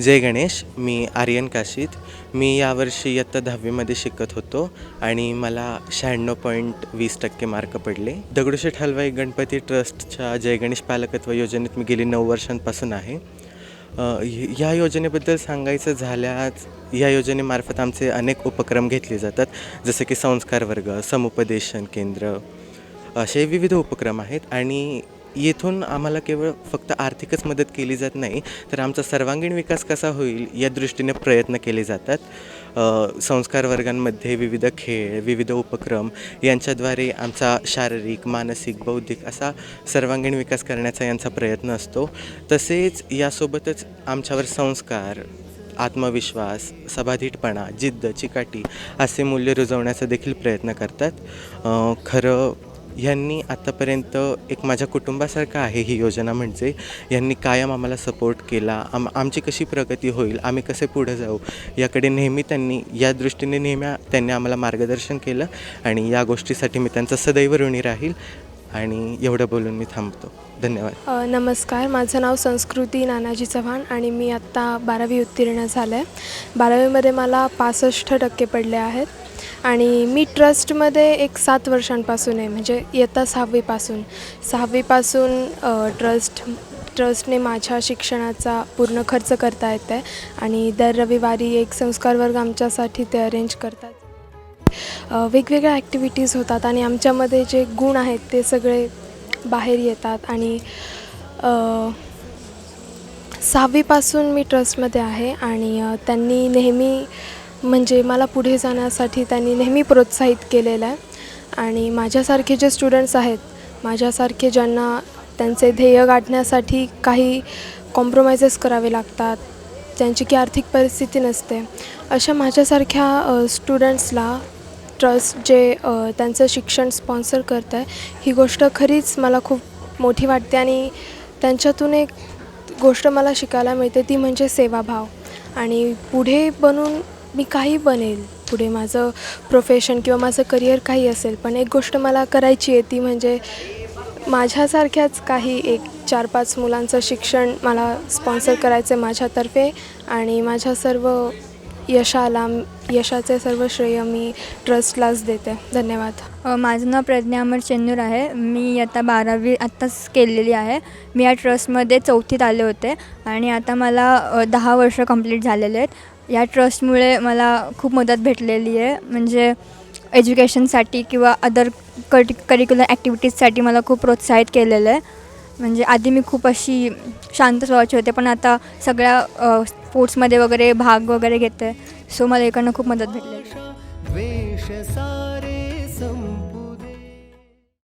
जय गणेश मी आर्यन काशीत. मी यावर्षी इयत्ता दहावीमध्ये शिकत होतो आणि मला शहाण्णव पॉईंट वीस टक्के मार्क पडले. दगडूशेठ हलवाई गणपती ट्रस्टच्या जय गणेश पालकत्व योजनेत मी गेली नऊ वर्षांपासून आहे. या योजनेबद्दल सांगायचं झाल्यास या योजनेमार्फत आमचे अनेक उपक्रम घेतले जातात. जसे की संस्कार वर्ग समुपदेशन केंद्र असे विविध उपक्रम आहेत आणि येथून आम्हाला केवळ फक्त आर्थिकच मदत केली जात नाही तर आमचा सर्वांगीण विकास कसा होईल या दृष्टीने प्रयत्न केले जातात. संस्कार वर्गांमध्ये विविध खेळ विविध उपक्रम यांच्याद्वारे आमचा शारीरिक मानसिक बौद्धिक असा सर्वांगीण विकास करण्याचा यांचा प्रयत्न असतो. तसेच यासोबतच आमच्यावर संस्कार आत्मविश्वास सभाधीटपणा जिद्द चिकाटी असे मूल्य रुजवण्याचा देखील प्रयत्न करतात. खरं ह्यांनी आत्तापर्यंत एक माझ्या कुटुंबासारखं आहे ही योजना म्हणजे यांनी कायम आम्हाला सपोर्ट केला. आम आमची कशी प्रगती होईल आम्ही कसे पुढे जाऊ याकडे नेहमी त्यांनी या दृष्टीने नेहमी त्यांनी आम्हाला मार्गदर्शन केलं आणि या गोष्टीसाठी मी त्यांचा सदैव ऋणी राहील आणि एवढं बोलून मी थांबतो. धन्यवाद. नमस्कार. माझं नाव संस्कृती नानाजी चव्हाण आणि मी आत्ता बारावी उत्तीर्ण झालं. आहे बारावीमध्ये मला पासष्ट टक्के पडले आहेत. आणि मी ट्रस्टमध्ये एक सात वर्षांपासून आहे म्हणजे इयत्ता सहावीपासून. सहावीपासून ट्रस्ट ट्रस्टने माझ्या शिक्षणाचा पूर्ण खर्च करता येत आहे आणि दर रविवारी एक संस्कार वर्ग आमच्यासाठी ते अरेंज करतात. वेगवेगळ्या ॲक्टिव्हिटीज होतात आणि आमच्यामध्ये जे गुण आहेत ते सगळे बाहेर येतात आणि सहावीपासून मी ट्रस्टमध्ये आहे आणि त्यांनी नेहमी म्हणजे मला पुढे जाण्यासाठी त्यांनी नेहमी प्रोत्साहित केलेलं आहे. आणि माझ्यासारखे जे स्टुडंट्स आहेत माझ्यासारखे ज्यांना त्यांचे ध्येय गाठण्यासाठी काही कॉम्प्रोमाइजेस करावे लागतात ज्यांची की आर्थिक परिस्थिती नसते अशा माझ्यासारख्या स्टुडंट्सला ट्रस्ट जे त्यांचं शिक्षण स्पॉन्सर करतं आहे ही गोष्ट खरीच मला खूप मोठी वाटते आणि त्यांच्यातून एक गोष्ट मला शिकायला मिळते ती म्हणजे सेवाभाव. आणि पुढे बनून मी काही बनेल. पुढे माझं प्रोफेशन किंवा माझं करिअर काही असेल पण एक गोष्ट मला करायची आहे ती म्हणजे माझ्यासारख्याच काही एक चार पाच मुलांचं शिक्षण मला स्पॉन्सर करायचं आहे माझ्यातर्फे आणि माझ्या सर्व यशाला यशाचे सर्व श्रेय मी ट्रस्टलाच देते. धन्यवाद. माझं नाव प्रज्ञा अमर चेन्नूर आहे. मी आता बारावी आत्ताच केलेली आहे. मी या ट्रस्टमध्ये चौथीत आले होते आणि आता मला दहा वर्ष कंप्लीट झालेले आहेत. या ट्रस्टमुळे मला खूप मदत भेटलेली आहे. म्हणजे एज्युकेशनसाठी किंवा अदर करि करिक्युलर ॲक्टिव्हिटीजसाठी मला खूप प्रोत्साहित केलेलं आहे. म्हणजे आधी मी खूप अशी शांत स्वभावाची होते पण आता सगळ्या स्पोर्ट्समध्ये वगैरे भाग वगैरे घेते. सो मला इकडनं खूप मदत भेटली आहे.